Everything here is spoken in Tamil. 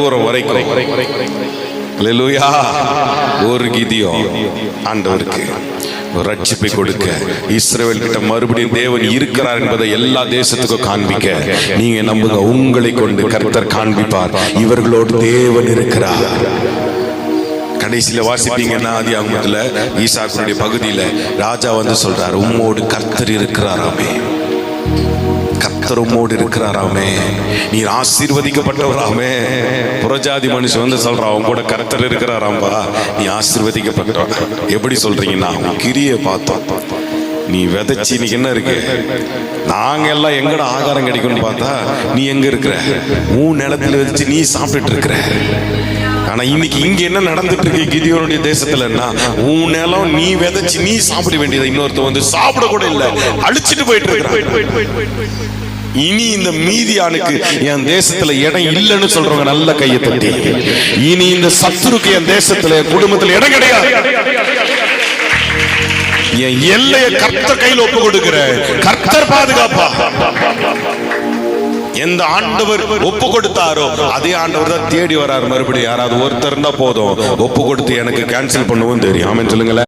தூரம் வரைக்கும். ஒரு கிதியம் ஆண்டவருக்கு ஒரு ரட்சிப்பை கொடுக்க. இஸ்ரேல் கிட்ட மறுபடியும் தேவன் இருக்கிறார் என்பதை எல்லா தேசத்துக்கும் காண்பிக்க. நீங்க நம்புங்க உங்களை கொண்டு கர்த்தர் காண்பிப்பார். இவர்களோடு தேவன் இருக்கிறார். கடைசியில வாசிப்பீங்கன்னா ஆதி ஆகமத்துல ஈசாக்குடைய பகுதியில ராஜா வந்து சொல்றார் உம்மோடு கர்த்தர் இருக்கிறாராமே கத்தர் உம்மோடு இருக்கிறாராமே. நீர் ஆசீர்வதிக்கப்பட்டவராமே. புறஜாதி மனுஷன் வந்து சொல்றான் அவங்க கூட கர்த்தர் இருக்கிறாராம்பா நீ ஆசீர்வதிக்கப்பட்டவன். எப்படி சொல்றீங்கன்னா உன் கிரியை பார்த்தோம். நீ விதைச்சி இன்னைக்கு என்ன இருக்கு? நாங்க எல்லாம் எங்கட ஆகாரம் கிடைக்கும்னு பார்த்தா நீ எங்க இருக்கிற? உன் நிலத்துல விதைச்சு நீ சாப்பிட்டுட்டு இருக்கிற. ஆனா இன்னைக்கு இங்க என்ன நடந்துட்டு இருக்கு? கிதியோனுடைய தேசத்துலன்னா உன் நிலம் நீ விதைச்சு நீ சாப்பிட வேண்டியது இன்னொருத்த வந்து சாப்பிட கூட இல்லை. அழிச்சிட்டு போயிட்டு இருக்கான் இனி இந்த மீதியானுக்கு என் தேசத்துல இடம் இல்லைன்னு சொல்றவங்க நல்ல கையை தட்டி. இனி இந்த சத்துருக்கு என் தேசத்துல என் குடும்பத்துல இடம் கிடையாது. என் எல்லைய கர்த்தர் கையில் ஒப்பு கொடுக்கிற கர்த்தர் பாதுகாப்பா? எந்த ஆண்டவர் ஒப்பு கொடுத்தாரோ அதே ஆண்டவர் தான் தேடி வராரு. மறுபடியும் யாராவது ஒருத்தர் இருந்தா போதும். ஒப்பு கொடுத்து எனக்கு கேன்சல் பண்ணுவோம் தெரியும். ஆமாம் சொல்லுங்களேன்.